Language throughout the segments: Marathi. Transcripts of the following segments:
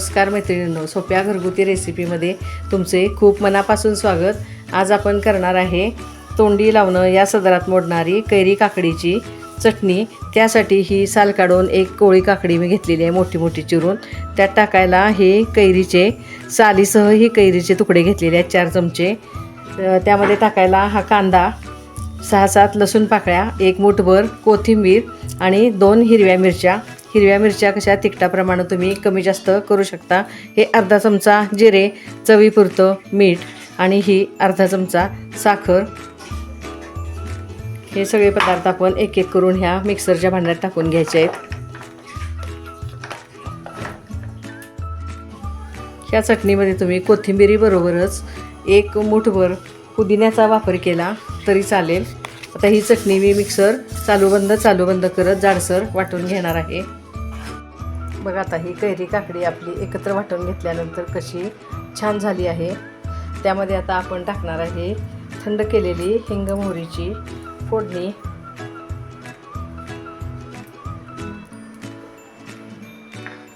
नमस्कार मैत्रिणींनो सोप्या घरगुती रेसिपीमध्ये तुमचे खूप मनापासून स्वागत. आज आपण करणार आहे तोंडी लावणं या सदरात मोडणारी कैरी काकडीची चटणी. त्यासाठी ही साल काढून एक कोळी काकडी मी घेतलेली आहे मोठी मोठी चिरून. त्यात टाकायला हे कैरीचे सालीसह ही कैरीचे तुकडे घेतलेले आहेत चार चमचे. त्यामध्ये टाकायला हा कांदा सहा सात लसूण पाकळ्या एक मुठभर कोथिंबीर आणि दोन हिरव्या मिरच्या. हिरव्या मिरच्या कशा तिखटाप्रमाणे तुम्ही कमी जास्त करू शकता. हे अर्धा चमचा जिरे चवीपुरतं मीठ आणि ही अर्धा चमचा साखर. हे सगळे पदार्थ आपण एक एक करून ह्या मिक्सरच्या भांड्यात टाकून घ्यायचे आहेत. ह्या चटणीमध्ये तुम्ही कोथिंबिरीबरोबरच एक मुठभर पुदिन्याचा वापर केला तरी चालेल. आता ही चटणी मी मिक्सर चालू बंद चालू बंद करत जाडसर वाटून घेणार आहे. बघा आता ही कैरी काकडी आपली एकत्र वाटून घेतल्यानंतर कशी छान झाली आहे. त्यामध्ये आता आपण टाकणार आहे थंड केलेली हिंग मोहरीची फोडणी.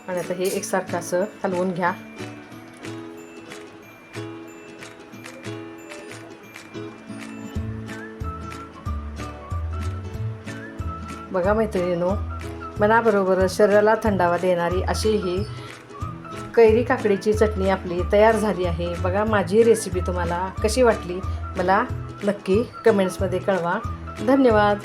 आणि आता हे एकसारखं असं हलवून घ्या. बघा मैत्रिणीनो मनाबरोबर शरीराला थंडावा देणारी अशी ही कैरी काकडीची चटणी आपली तयार झाली आहे. बघा माझी रेसिपी तुम्हाला कशी वाटली? मला नक्की कमेंट्समध्ये कळवा. धन्यवाद.